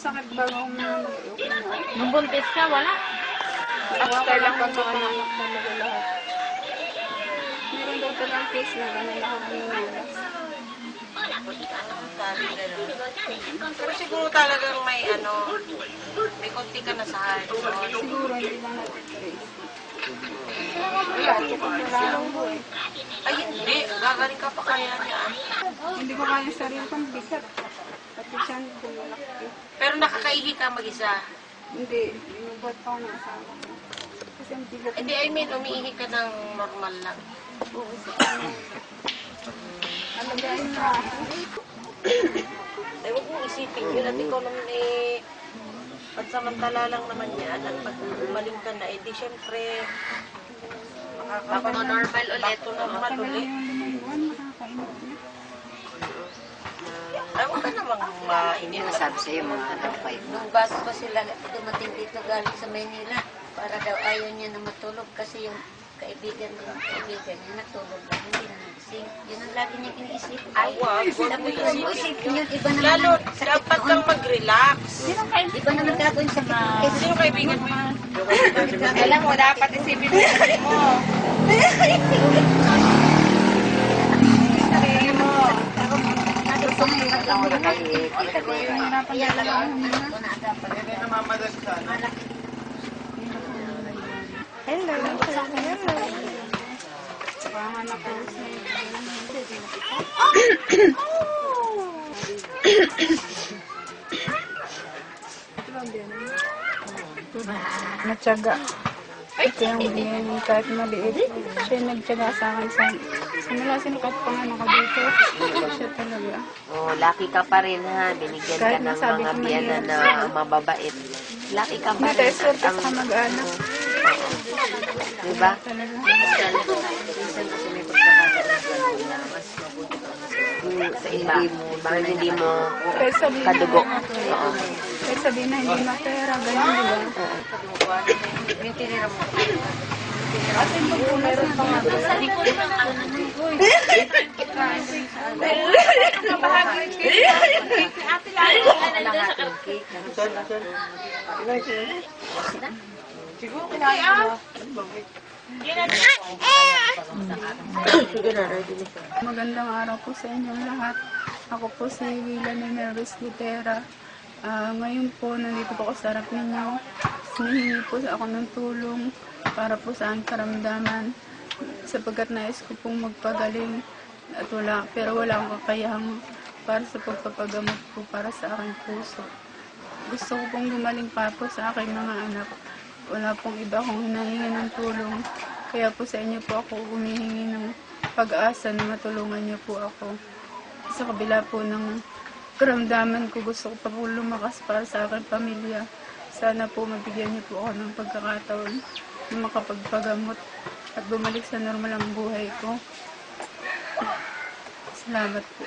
masakit bago umanap. Nung buntis ka, wala. After lang pag anak talaga lahat. Meron daw talang case na nalas. Sabi gano'n. Pero siguro talagang may ano, may konti ka na sa heart. Siguro hindi lang natitrace. Wala, tukot na lang po eh. Ay, hindi. Gagaling ka pa kaya niya. Hindi ko kaya sarili kong bigat. Pati siya ko malaki. Pero nakakaihi ka mag-isa. Hindi, inubat pa ng asawa ko. Kasi ang bigat. Hindi, I mean, umiihi ka ng normal lang. Oo, sa kanya. Alagayin na ako. Ay, huwag mong isipin yun. At ikaw naman eh, pansamantala lang naman yan. At pag umaling ka na, edi syempre, back to normal ulit. Back to normal na ulit. yung limang mainit. Sabi sa'yo mga pa yun. Nung bago pa sila dumating dito galing sa Maynila, para daw ayaw niya na matulog kasi yung kaibigan ng kaibigan niya natulog lang, hindi na nagising. Yun ang lagi niya iniisip. Ay, Sabi mo ko, "Huwag mo isipin yun, iba naman Lalo, dapat kang mag-relax. Iba naman gagawin sa kaibigan. Sino kaibigan mo? Alam mo, dapat isipin mo yung sarili mo. Sarili mo. Ako na kayo, kita ko yun. Kaya lang ako ko na agad pag Hello. Hello. Natsaga. Ito yung binigay kahit maliit. Siya nagtsaga sa akin sa simula sinukat pa nga naka dito. Siya talaga. Oh, lucky ka pa rin ha. Binigyan ka ng mga biyana na mababait. Lucky ka pa rin. Natesor At ka sa mag-anak. diba? Sa iba. Bakit hindi mo kadugo? Oo. kahit sabihin na hindi mapera, ganyan di ba? Yung tinira mo. Kasi magpunas na nga. Sa likod ng ano. Ate Lalo, na doon sa karton. Siguro kinain mo. Magandang araw po sa inyong lahat. Ako po si Willa Nemeris Gutera. Ah, ngayon po, nandito po ako sa harap ninyo. Hinihingi po ako ng tulong para po sa aking karamdaman sapagkat nais ko pong magpagaling at wala, pero wala akong kakayahang para sa pagpapagamot po para sa aking puso. Gusto ko pong gumaling para po sa aking mga anak. Wala pong iba akong hinahingi ng tulong. Kaya po sa inyo po ako humihingi ng pag-asa na matulungan niyo po ako. Sa kabila po ng karamdaman ko, gusto ko pa po lumakas para sa aking pamilya. Sana po mabigyan niyo po ako ng pagkakataon makapagpagamot at bumalik sa normal ang buhay ko. Salamat po.